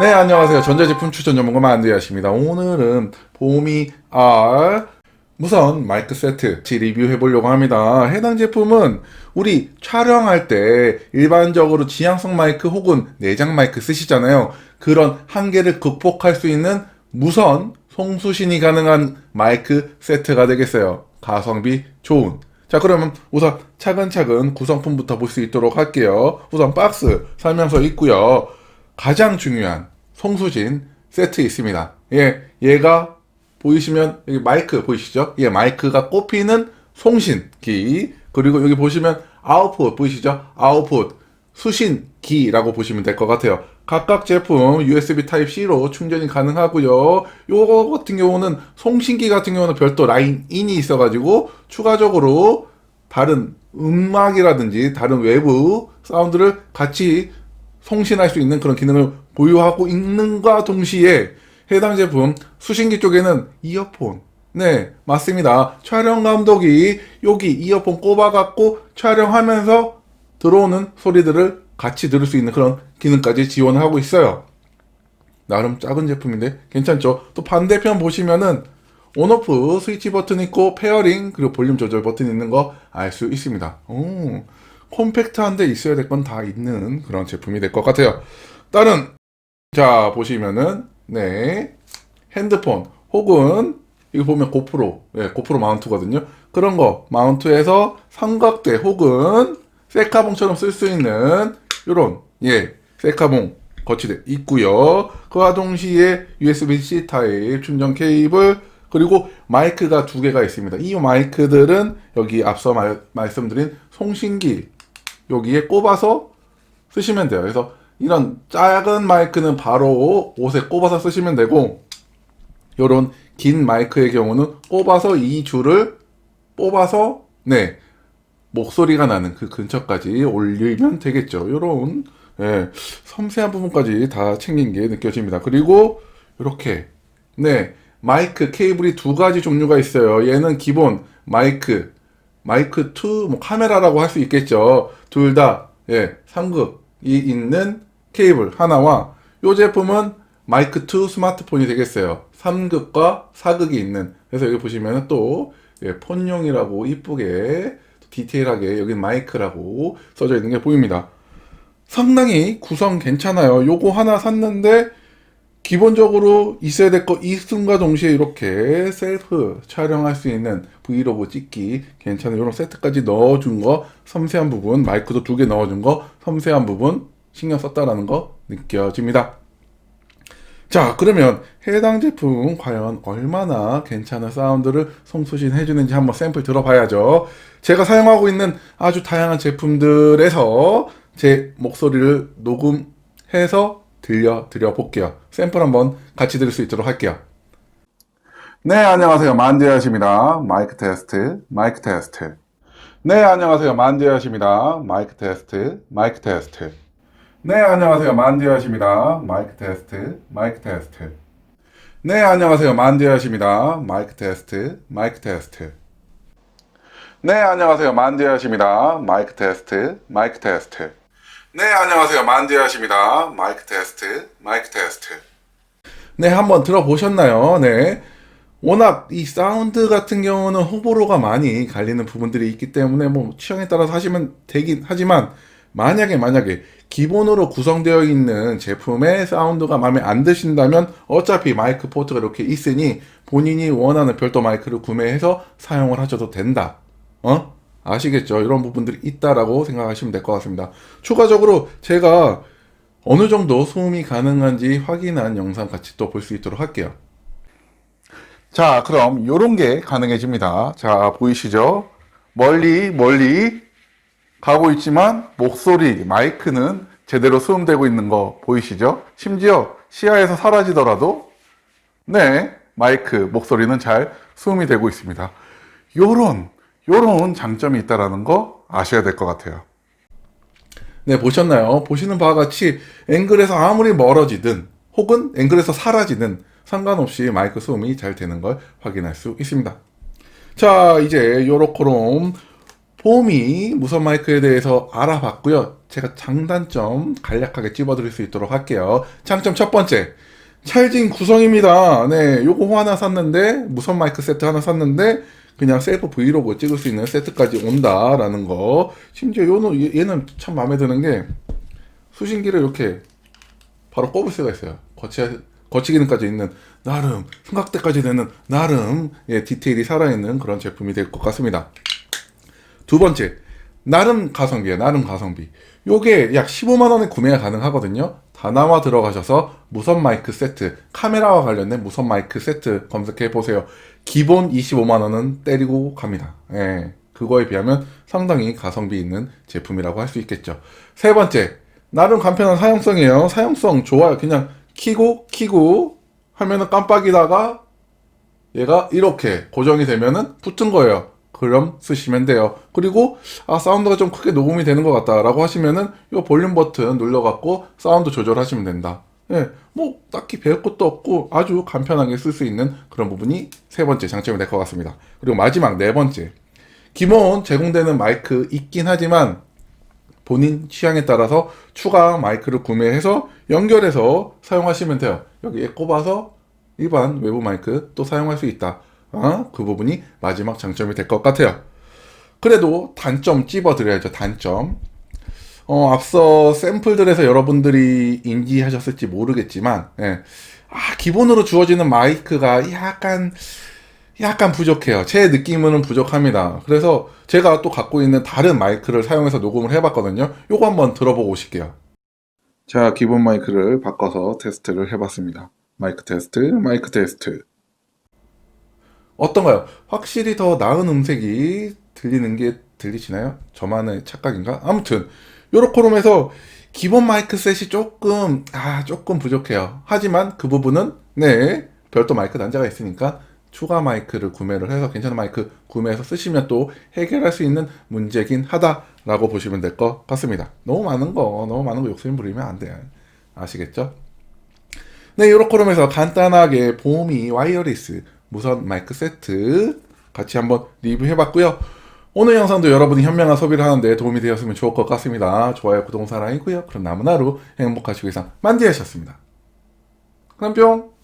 네, 안녕하세요. 전자제품 추천 전문가 만두야십니다. 오늘은 봄이 R 무선 마이크 세트 리뷰해 보려고 합니다. 해당 제품은 우리 촬영할 때 일반적으로 지향성 마이크 혹은 내장 마이크 쓰시잖아요. 그런 한계를 극복할 수 있는 무선 송수신이 가능한 마이크 세트가 되겠어요. 가성비 좋은. 자, 그러면 우선 차근차근 구성품부터 볼 수 있도록 할게요. 우선 박스 설명서 있고요. 가장 중요한 송수진 세트 있습니다. 예, 얘가 보이시면 여기 마이크 보이시죠? 예, 마이크가 꼽히는 송신기 그리고 여기 보시면 아웃풋 보이시죠? 아웃풋 수신기라고 보시면 될 것 같아요. 각각 제품 USB Type-C로 충전이 가능하고요. 요거 같은 경우는 송신기 같은 경우는 별도 라인 인이 있어가지고 추가적으로 다른 음악이라든지 다른 외부 사운드를 같이 송신할 수 있는 그런 기능을 보유하고 있는과 동시에 해당 제품 수신기 쪽에는 이어폰 네 맞습니다. 촬영 감독이 여기 이어폰 꼽아갖고 촬영하면서 들어오는 소리들을 같이 들을 수 있는 그런 기능까지 지원하고 있어요. 나름 작은 제품인데 괜찮죠? 또 반대편 보시면은 온오프 스위치 버튼 있고 페어링 그리고 볼륨 조절 버튼 있는 거 알 수 있습니다. 오, 콤팩트한데 있어야 될 건 다 있는 그런 제품이 될 것 같아요. 다른 자 보시면은 네. 핸드폰 혹은 이거 보면 고프로 예, 고프로 마운트거든요. 그런 거 마운트해서 삼각대 혹은 셀카봉처럼 쓸 수 있는 요런 예 셀카봉 거치대 있고요. 그와 동시에 USB-C 타입 충전 케이블 그리고 마이크가 두 개가 있습니다. 이 마이크들은 여기 앞서 말, 말씀드린 송신기 여기에 꼽아서 쓰시면 돼요 그래서 이런 작은 마이크는 바로 옷에 꼽아서 쓰시면 되고 요런 긴 마이크의 경우는 꼽아서 이 줄을 뽑아서 네 목소리가 나는 그 근처까지 올리면 되겠죠. 요런 예, 섬세한 부분까지 다 챙긴 게 느껴집니다. 그리고 이렇게 네 마이크 케이블이 두 가지 종류가 있어요. 얘는 기본 마이크 마이크 2, 뭐 카메라라고 할 수 있겠죠. 둘 다 예, 3극이 있는 케이블 하나와 이 제품은 마이크 2 스마트폰이 되겠어요. 3극과 4극이 있는. 그래서 여기 보시면 또 예, 폰용이라고 이쁘게 디테일하게 여기 마이크라고 써져 있는 게 보입니다. 상당히 구성 괜찮아요. 요거 하나 샀는데 기본적으로 있어야 될 거 있음과 동시에 이렇게 셀프 촬영할 수 있는 브이로그 찍기 괜찮은 이런 세트까지 넣어준 거 섬세한 부분 마이크도 두 개 넣어준 거 섬세한 부분 신경 썼다라는 거 느껴집니다. 자 그러면 해당 제품 과연 얼마나 괜찮은 사운드를 송수신 해 주는지 한번 샘플 들어봐야죠. 제가 사용하고 있는 아주 다양한 제품들에서 제 목소리를 녹음해서 들려드려 볼게요. 샘플 한번 같이 들을 수 있도록 할게요. 네, 안녕하세요. 만두야십니다. 마이크 테스트, 마이크 테스트. 네, 안녕하세요. 만두야십니다. 마이크 테스트, 마이크 테스트. 네, 안녕하세요. 만두야십니다. 마이크 테스트, 마이크 테스트. 네, 안녕하세요. 만두야십니다. 마이크 테스트, 마이크 테스트. 네, 안녕하세요. 만두야십니다. 마이크 테스트, 마이크 테스트. 네, 안녕하세요. 만두야십니다. 마이크 테스트, 마이크 테스트. 네, 한번 들어보셨나요? 네. 워낙 이 사운드 같은 경우는 호불호가 많이 갈리는 부분들이 있기 때문에 뭐 취향에 따라서 하시면 되긴 하지만 만약에 만약에 기본으로 구성되어 있는 제품의 사운드가 마음에 안 드신다면 어차피 마이크 포트가 이렇게 있으니 본인이 원하는 별도 마이크를 구매해서 사용을 하셔도 된다. 어? 아시겠죠? 이런 부분들이 있다라고 생각하시면 될 것 같습니다. 추가적으로 제가 어느 정도 소음이 가능한지 확인한 영상 같이 또 볼 수 있도록 할게요. 자, 그럼 요런 게 가능해집니다. 자, 보이시죠? 멀리 멀리 가고 있지만 목소리, 마이크는 제대로 수음되고 있는 거 보이시죠? 심지어 시야에서 사라지더라도 네, 마이크, 목소리는 잘 수음이 되고 있습니다. 요런 요런 장점이 있다라는 거 아셔야 될 것 같아요. 네, 보셨나요? 보시는 바와 같이 앵글에서 아무리 멀어지든 혹은 앵글에서 사라지든 상관없이 마이크 소음이 잘 되는 걸 확인할 수 있습니다. 자, 이제 요렇게롬 보미 무선 마이크에 대해서 알아봤고요. 제가 장단점 간략하게 찝어드릴 수 있도록 할게요. 장점 첫 번째. 찰진 구성입니다. 네, 요거 하나 샀는데, 무선 마이크 세트 하나 샀는데, 그냥 셀프 브이로그 찍을 수 있는 세트까지 온다라는 거. 심지어 요는, 얘- 얘는 참 마음에 드는 게, 수신기를 이렇게 바로 꼽을 수가 있어요. 거치, 거치기능까지 있는, 나름, 삼각대까지 되는, 나름, 예, 디테일이 살아있는 그런 제품이 될 것 같습니다. 두 번째, 나름 가성비예요. 나름 가성비. 요게 약 15만 원에 구매가 가능하거든요. 다나와 들어가셔서 무선 마이크 세트, 카메라와 관련된 무선 마이크 세트 검색해 보세요. 기본 25만 원은 때리고 갑니다. 예. 그거에 비하면 상당히 가성비 있는 제품이라고 할 수 있겠죠. 세 번째, 나름 간편한 사용성이에요. 사용성 좋아요. 그냥 키고 키고 하면은 깜빡이다가 얘가 이렇게 고정이 되면은 붙은 거예요. 그럼 쓰시면 돼요. 그리고 아 사운드가 좀 크게 녹음이 되는 것 같다라고 하시면은 이 볼륨 버튼 눌러갖고 사운드 조절하시면 된다. 예, 뭐 딱히 배울 것도 없고 아주 간편하게 쓸 수 있는 그런 부분이 세 번째 장점이 될 것 같습니다. 그리고 마지막 네 번째 기본 제공되는 마이크 있긴 하지만 본인 취향에 따라서 추가 마이크를 구매해서 연결해서 사용하시면 돼요. 여기에 꼽아서 일반 외부 마이크 또 사용할 수 있다. 어? 그 부분이 마지막 장점이 될 것 같아요. 그래도 단점 찝어드려야죠. 단점. 어, 앞서 샘플들에서 여러분들이 인지하셨을지 모르겠지만, 예. 아, 기본으로 주어지는 마이크가 약간, 약간 부족해요. 제 느낌으로는 부족합니다. 그래서 제가 또 갖고 있는 다른 마이크를 사용해서 녹음을 해봤거든요. 요거 한번 들어보고 오실게요. 자, 기본 마이크를 바꿔서 테스트를 해봤습니다. 마이크 테스트, 마이크 테스트. 어떤가요? 확실히 더 나은 음색이 들리는 게 들리시나요? 저만의 착각인가? 아무튼 요렇게롬해서 기본 마이크 셋이 조금 아 조금 부족해요. 하지만 그 부분은 네 별도 마이크 단자가 있으니까 추가 마이크를 구매를 해서 괜찮은 마이크 구매해서 쓰시면 또 해결할 수 있는 문제긴 하다라고 보시면 될 것 같습니다. 너무 많은 거 너무 많은 거 욕심 부리면 안 돼요. 아시겠죠? 네, 요렇게롬해서 간단하게 보미 와이어리스 무선 마이크 세트 같이 한번 리뷰해봤고요. 오늘 영상도 여러분이 현명한 소비를 하는데 도움이 되었으면 좋을 것 같습니다. 좋아요, 구독, 사랑이고요. 그럼 남은 하루 행복하시고 이상 만디하셨습니다. 그럼 뿅!